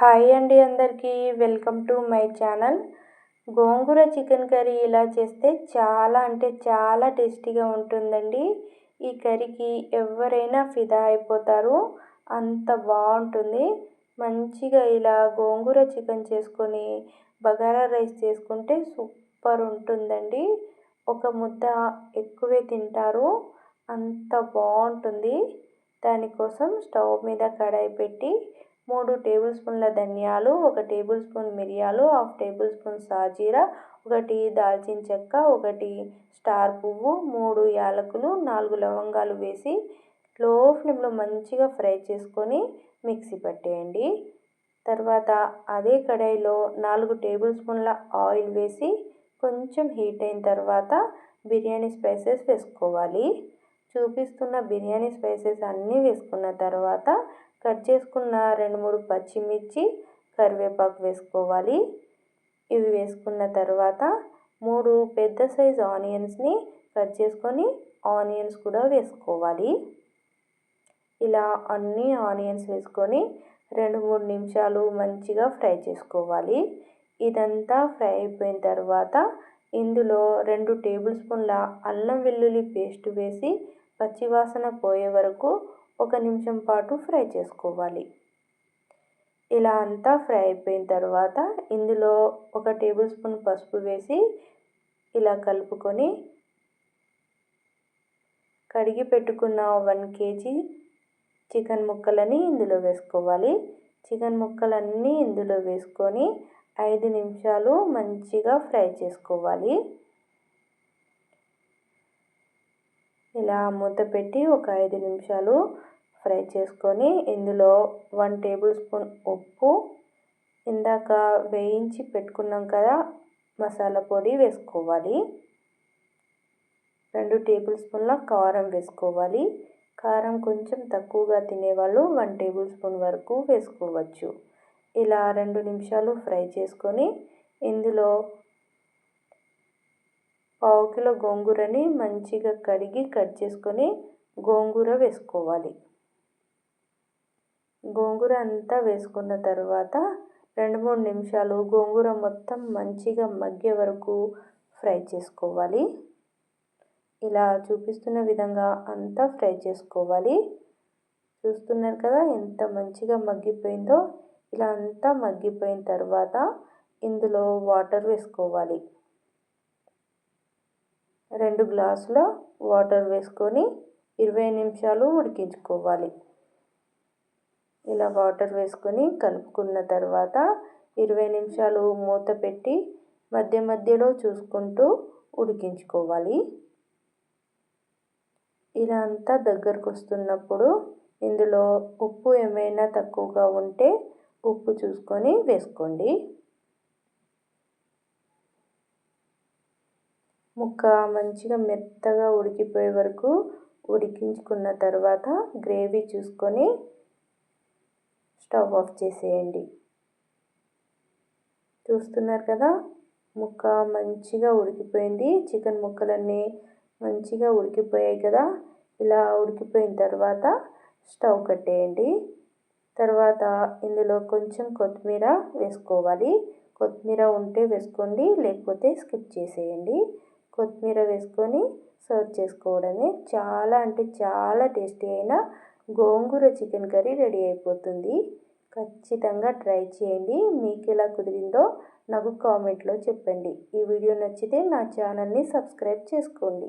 Hi అండి అందరికీ. Welcome to my channel. Gongura chicken curry ఇలా చేస్తే చాలా అంటే చాలా టేస్టీగా ఉంటుందండి. ఈ కర్రీకి ఎవరైనా ఫిదా అయిపోతారు. అంత బాగుంటుంది. మంచిగా ఇలా గోంగూర చికెన్ చేసుకొని బగారా రైస్ చేసుకుంటే సూపర్ ఉంటుందండి. ఒక ముద్ద ఎక్కువే తింటారు. అంత బాగుంటుంది. దానికోసం స్టవ్ మీద కడాయి పెట్టి మూడు టేబుల్ స్పూన్ల ధనియాలు ఒక టేబుల్ స్పూన్ మిరియాలు హాఫ్ టేబుల్ స్పూన్ సాజీరా ఒకటి దాల్చిన చెక్క ఒకటి స్టార్ పువ్వు మూడు యాలకులు నాలుగు లవంగాలు వేసి లో ఫ్లేమ్లో మంచిగా ఫ్రై చేసుకొని మిక్సీ పట్టేయండి. తర్వాత అదే కడాయిలో నాలుగు టేబుల్ స్పూన్ల ఆయిల్ వేసి కొంచెం హీట్ అయిన తర్వాత బిర్యానీ స్పైసెస్ వేసుకోవాలి. చూపిస్తున్న బిర్యానీ స్పైసెస్ అన్నీ వేసుకున్న తర్వాత కట్ చేసుకున్న రెండు మూడు పచ్చిమిర్చి కరివేపాకు వేసుకోవాలి. ఇవి వేసుకున్న తర్వాత మూడు పెద్ద సైజ్ ఆనియన్స్ని కట్ చేసుకొని ఆనియన్స్ కూడా వేసుకోవాలి. ఇలా అన్ని ఆనియన్స్ వేసుకొని రెండు మూడు నిమిషాలు మంచిగా ఫ్రై చేసుకోవాలి. ఇదంతా ఫ్రై అయిపోయిన తర్వాత ఇందులో రెండు టేబుల్ స్పూన్ల అల్లం వెల్లుల్లి పేస్ట్ వేసి పచ్చివాసన పోయే వరకు ఒక నిమిషం పాటు ఫ్రై చేసుకోవాలి. ఇలా అంతా ఫ్రై అయిపోయిన తర్వాత ఇందులో ఒక టేబుల్ స్పూన్ పసుపు వేసి ఇలా కలుపుకొని కడిగి పెట్టుకున్న వన్ కేజీ చికెన్ ముక్కలని ఇందులో వేసుకోవాలి. చికెన్ ముక్కలన్నీ ఇందులో వేసుకొని ఐదు నిమిషాలు మంచిగా ఫ్రై చేసుకోవాలి. ఇలా మూత పెట్టి ఒక ఐదు నిమిషాలు ఫ్రై చేసుకొని ఇందులో వన్ టేబుల్ స్పూన్ ఉప్పు ఇందాక వేయించి పెట్టుకున్నాం కదా మసాలా పొడి వేసుకోవాలి. రెండు టేబుల్ స్పూన్ల కారం వేసుకోవాలి. కారం కొంచెం తక్కువగా తినేవాళ్ళు వన్ టేబుల్ స్పూన్ వరకు వేసుకోవచ్చు. ఇలా రెండు నిమిషాలు ఫ్రై చేసుకొని ఇందులో పావు కిలో గోంగూరని మంచిగా కడిగి కట్ చేసుకొని గోంగూర వేసుకోవాలి. గోంగూర అంతా వేసుకున్న తర్వాత రెండు మూడు నిమిషాలు గోంగూర మొత్తం మంచిగా మగ్గే వరకు ఫ్రై చేసుకోవాలి. ఇలా చూపిస్తున్న విధంగా అంతా ఫ్రై చేసుకోవాలి. చూస్తున్నారు కదా ఎంత మంచిగా మగ్గిపోయిందో? ఇలా అంతా మగ్గిపోయిన తర్వాత ఇందులో వాటర్ వేసుకోవాలి. రెండు గ్లాసుల వాటర్ వేసుకొని ఇరవై నిమిషాలు ఉడికించుకోవాలి. ఇలా వాటర్ వేసుకొని కలుపుకున్న తర్వాత ఇరవై నిమిషాలు మూత పెట్టి మధ్య మధ్యలో చూసుకుంటూ ఉడికించుకోవాలి. ఇలా అంతా దగ్గరకు వస్తున్నప్పుడు ఇందులో ఉప్పు ఏమైనా తక్కువగా ఉంటే ఉప్పు చూసుకొని వేసుకోండి. ముక్క మంచిగా మెత్తగా ఉడికిపోయే వరకు ఉడికించుకున్న తర్వాత గ్రేవీ చూసుకొని స్టవ్ ఆఫ్ చేసేయండి. చూస్తున్నారు కదా ముక్క మంచిగా ఉడికిపోయింది. చికెన్ ముక్కలన్నీ మంచిగా ఉడికిపోయాయి కదా. ఇలా ఉడికిపోయిన తర్వాత స్టవ్ కట్టేయండి. తర్వాత ఇందులో కొంచెం కొత్తిమీర వేసుకోవాలి. కొత్తిమీర ఉంటే వేసుకోండి లేకపోతే స్కిప్ చేసేయండి. కొత్తిమీర వేసుకొని సర్వ్ చేసుకోవడమే చాలా అంటే చాలా టేస్టీ అయిన గోంగూర చికెన్ కర్రీ రెడీ అయిపోతుంది. ఖచ్చితంగా ట్రై చేయండి. మీకు ఎలా కుదిరిందో నాకు కామెంట్లో చెప్పండి. ఈ వీడియో నచ్చితే నా ఛానల్ని సబ్స్క్రైబ్ చేసుకోండి.